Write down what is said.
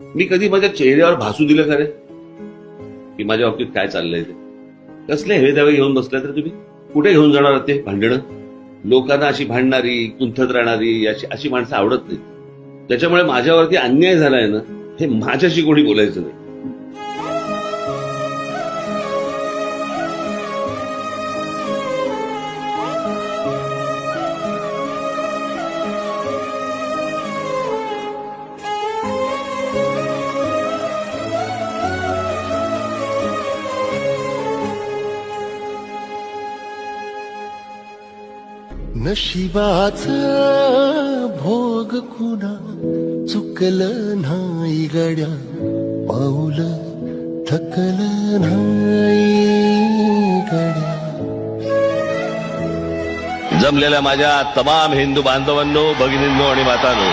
मी कधी माझ्या चेहऱ्यावर भासू दिलं का रे? की माझ्या बाबतीत काय चाललंय ते? कसले हवे दावे घेऊन बसले तर तुम्ही? कुठे घेऊन जाणार ते भांडणं? लोकांना अशी भांडणारी कुंथत राहणारी अशी अशी माणसं आवडत नाही त्याच्यामुळे माझ्यावरती अन्याय झालाय ना हे माझ्याशी कोणी बोलायचं नाही. नशिबाच भोग कुणा चुकलं नाही गड्या पाऊल थकल नाही गड्या. जमलेल्या माझ्या तमाम हिंदू बांधवांनो भगिनींनो आणि मातांनो